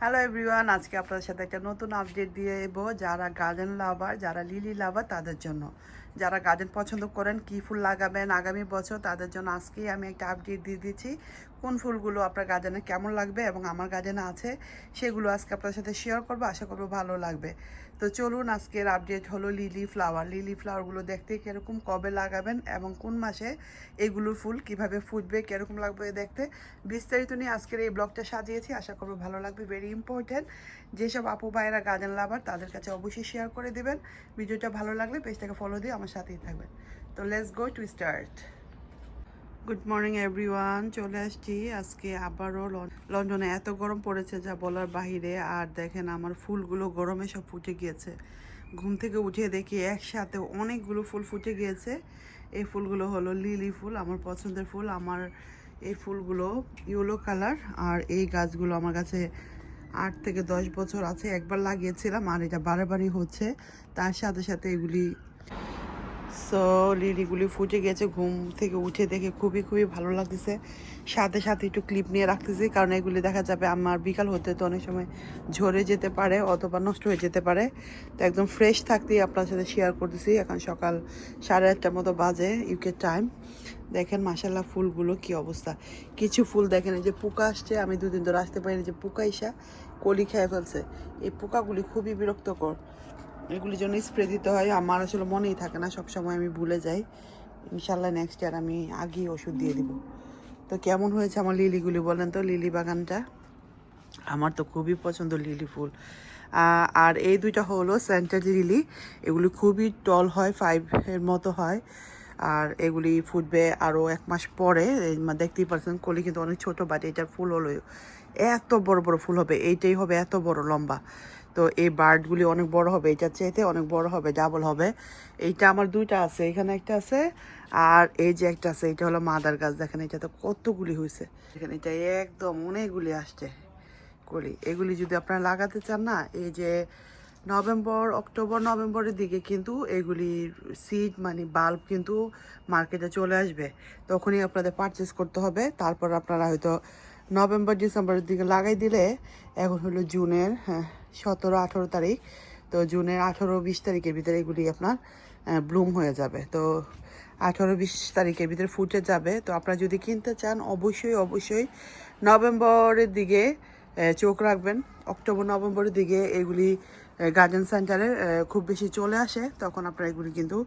Hello everyone আজকে আপনাদের সাথে একটা নতুন আপডেট দিয়ে এবো যারা গার্ডেন লাভার যারা লিলি লাভার তাদের জন্য। যারা গার্ডেন পছন্দ করেন, কি ফুল লাগাবেন আগামী বছর, তাদের জন্য আজকেই আমি একটা আপডেট দিয়ে দিচ্ছি। কোন ফুলগুলো আপনার গার্ডেনে কেমন লাগবে এবং আমার গার্ডেনে আছে, সেগুলো আজকে আপনার সাথে শেয়ার করব, আশা করব ভালো লাগবে। তো চলুন, আজকের আপডেট হলো লিলি ফ্লাওয়ার লিলি ফ্লাওয়ারগুলো দেখতে কীরকম, কবে লাগাবেন এবং কোন মাসে এগুলোর ফুল কীভাবে ফুটবে, কীরকম লাগবে দেখতে বিস্তারিত নিয়ে আজকের এই ব্লগটা সাজিয়েছি। আশা করব ভালো লাগবে ভেরি ইম্পর্ট্যান্ট যেসব আপু ভাইয়েরা গার্ডেন লাভার, তাদের কাছে অবশ্যই শেয়ার করে দিবেন। ভিডিওটা ভালো লাগলে পেজটাকে ফলো দিয়ে আমার সাথেই থাকবেন তো let's go to start good morning everyone চলে আসছি আজকে আবারও লন- লন্ডনে এত গরম পড়েছে যা বলার বাহিরে। আর দেখেন আমার ফুলগুলো গরমে সব ফুটে গিয়েছে। ঘুম থেকে উঠে দেখি একসাথে অনেকগুলো ফুল ফুটে গিয়েছে। এই ফুলগুলো হলো লিলি ফুল, আমার পছন্দের ফুল। আমার এই ফুলগুলো ইয়েলো কালার। আর এই গাছগুলো আমার কাছে আট থেকে দশ বছর আছে। একবার লাগিয়েছিলাম আর এটা বারে হচ্ছে। তার সাথে সাথে এগুলি সো লিলিগুলি ফুটে গেছে, ঘুম থেকে উঠে দেখে খুবই খুবই ভালো লাগতেছে। সাথে সাথে একটু ক্লিপ নিয়ে রাখতেছি, কারণ এগুলি দেখা যাবে আমার বিকাল হতে তো অনেক সময় ঝরে যেতে পারে অথবা নষ্ট হয়ে যেতে পারে। তো একদম ফ্রেশ থাকতেই আপনার সাথে শেয়ার করতেছি। এখন সকাল সাড়ে আটটার মতো বাজে ইউকে টাইম দেখেন মাসাল্লাহ ফুলগুলো কি অবস্থা। কিছু ফুল দেখেন, এই যে পোকা আসছে, আমি দুদিন ধরে আসতে পারিনি যে পোকা ইসা কলি খেয়ে ফেলছে। এই পোকাগুলি খুবই বিরক্তকর। এগুলির জন্য স্প্রে দিতে হয়। আমার আসলে মনেই থাকে না সব সময় আমি ভুলে যাই। ইনশাল্লাহ নেক্সট ইয়ার আমি আগেই ওষুধ দিয়ে দিব। তো কেমন হয়েছে আমার লিলিগুলি বলেন তো, লিলি বাগানটা? আমার তো খুবই পছন্দ লিলি ফুল। আর এই দুইটা হলো সেন্টার লিলি এগুলি খুবই টল হয় ফাইভের মতো হয়। আর এগুলি ফুটবে আরও এক মাস পরে দেখতেই পারছেন কলি কিন্তু অনেক ছোটো বাট এটার ফুল হলো এত বড় বড় ফুল হবে, এইটাই হবে এত বড় লম্বা। তো এই বার্ডগুলি অনেক বড় হবে এটার চাইতে অনেক বড় হবে, ডাবল হবে। এইটা আমার দুইটা আছে, এখানে একটা আছে, আর এই যে একটা আছে, এটা হলো মাদার গাছ, দেখেন এটা তো কতগুলি হয়েছে এখানে এটা একদম অনেকগুলি আসছে করি এগুলি যদি আপনারা লাগাতে চান না, এই যে নভেম্বর, অক্টোবর, নভেম্বরের দিকে কিন্তু এগুলির সিড মানে বাল্ব কিন্তু মার্কেটে চলে আসবে। তখনই আপনাদের পারচেস করতে হবে, তারপর আপনারা হয়তো নভেম্বর ডিসেম্বরের দিকে লাগাই দিলে এখন হলো জুনের হ্যাঁ সতেরো, আঠেরো তারিখ। তো জুনের আঠেরো, বিশ তারিখের ভিতরে এগুলি আপনার ব্লুম হয়ে যাবে। তো আঠেরো, বিশ তারিখের ভিতরে ফুটে যাবে। তো আপনারা যদি কিনতে চান, অবশ্যই অবশ্যই নভেম্বরের দিকে চোখ রাখবেন। অক্টোবর, নভেম্বরের দিকে এগুলি গার্ডেন সেন্টারে খুব বেশি চলে আসে। তখন আপনারা এগুলি কিন্তু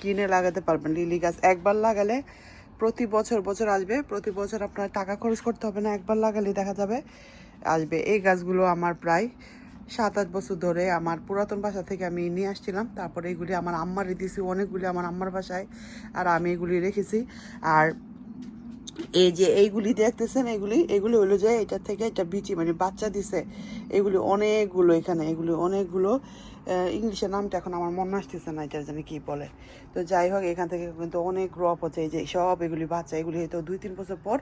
কিনে লাগাতে পারবেন। লিলি গাছ একবার লাগালে প্রতি বছর বছর আসবে। প্রতি বছর আপনার টাকা খরচ করতে হবে না, একবার লাগালে দেখা যাবে, আসবে। এই গাছগুলো আমার প্রায় সাত, আট বছর ধরে আমার পুরাতন বাসা থেকে আমি নিয়ে আসছিলাম। তারপরে এগুলি আমার আম্মারে দিয়েছি, অনেকগুলি আমার আম্মার বাসায়, আর আমি এগুলি রেখেছি। আর এই যে এইগুলি দেখতেছেন, এগুলি এগুলি হলো যে এটার থেকে এটা বিচি মানে বাচ্চা দিছে। এগুলি অনেকগুলো এখানে, এগুলি অনেকগুলো ইংলিশের নামটা এখন আমার মনে আসতেছে না এটার জানি কি বলে। তো যাই হোক, এখান থেকে কিন্তু অনেক গ্রপ হচ্ছে, এই যে সব এগুলি বাচ্চা, এগুলি হয়তো দুই তিন বছর পর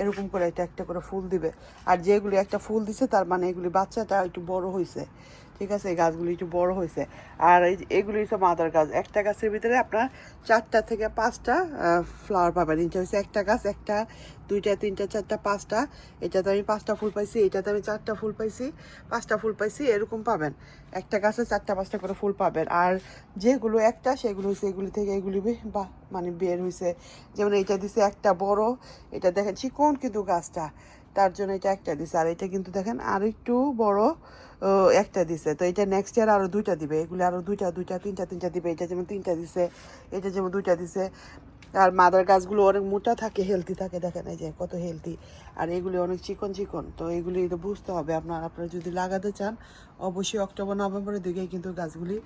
এরকম করে একটা একটা করে ফুল দিবে। আর যেগুলি একটা ফুল দিছে, তার মানে এগুলি বাচ্চাটা একটু বড় হয়েছে ঠিক আছে? এই গাছগুলি একটু বড় হয়েছে আর এই এগুলি হচ্ছে মাদার গাছ। একটা গাছের ভিতরে আপনার চারটা থেকে পাঁচটা ফ্লাওয়ার পাবেন। এটা হচ্ছে একটা গাছ, একটা, দুইটা, তিনটা, চারটা, পাঁচটা। এটাতে আমি পাঁচটা ফুল পাইছি, এটাতে আমি চারটা ফুল পাইছি, পাঁচটা ফুল পাইছি, এরকম পাবেন। একটা গাছে চারটা পাঁচটা করে ফুল পাবেন। আর যেগুলো একটা, সেগুলো হচ্ছে এগুলি থেকে এগুলি বা মানে বের হয়েছে যেমন এইটা দিছে একটা বড়, এটা দেখেন চিকন কিন্তু গাছটা। তার জন্য এটা একটা দিছে। আর এটা কিন্তু দেখেন আর একটু বড় একটা দিছে। তো এটা নেক্সট ইয়ার আরও দুইটা দিবে। এগুলো আরও দুইটা দুইটা, তিনটা তিনটা দিবে। এটা যেমন তিনটা দিছে, এটা যেমন দুইটা দিছে। আর মাদার গাছগুলো অনেক মোটা থাকে হেলদি থাকে, দেখেন এই যে কত হেলদি আর এগুলি অনেক চিকন চিকন, তো এগুলি তো বুঝতে হবে। আপনার, আপনারা যদি লাগাতে চান, অবশ্যই অক্টোবর, নভেম্বরের দিকে কিন্তু গাছগুলি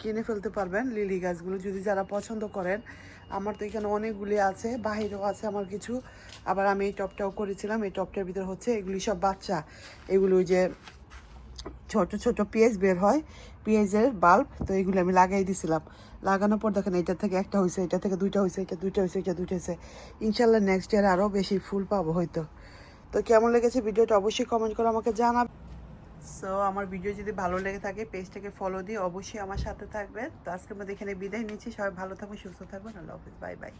কিনে ফেলতে পারবেন, লিলি গাছগুলো। যদি যারা পছন্দ করেন, আমার তো এখানে অনেকগুলি আছে, বাহিরেও আছে আমার কিছু। আবার আমি এই টপটাও করেছিলাম, এই টপটার ভিতরে হচ্ছে এগুলি সব বাচ্চা। এগুলো যে ছোট ছোট পেঁয়াজ বের হয়, পেঁয়াজের বাল্ব তো এগুলো আমি লাগাই দিছিলাম। লাগানোর পর দেখেন এটা থেকে একটা হয়েছে এটা থেকে দুইটা হয়েছে এটা দুইটা হয়েছে এটা দুইটা হয়েছে ইনশাল্লাহ নেক্সট ইয়ার আরও বেশি ফুল পাবো হয়তো। তো কেমন লেগেছে ভিডিওটা অবশ্যই কমেন্ট করে আমাকে জানাবে। সো আমার ভিডিও যদি ভালো লেগে থাকে পেজটাকে ফলো দিয়ে অবশ্যই আমার সাথে থাকবেন। তো আজকে আমরা এখানে বিদায় নিচ্ছি। সবাই ভালো থাকবেন, সুস্থ থাকবেন। আল্লাহ হাফিজ। Bye bye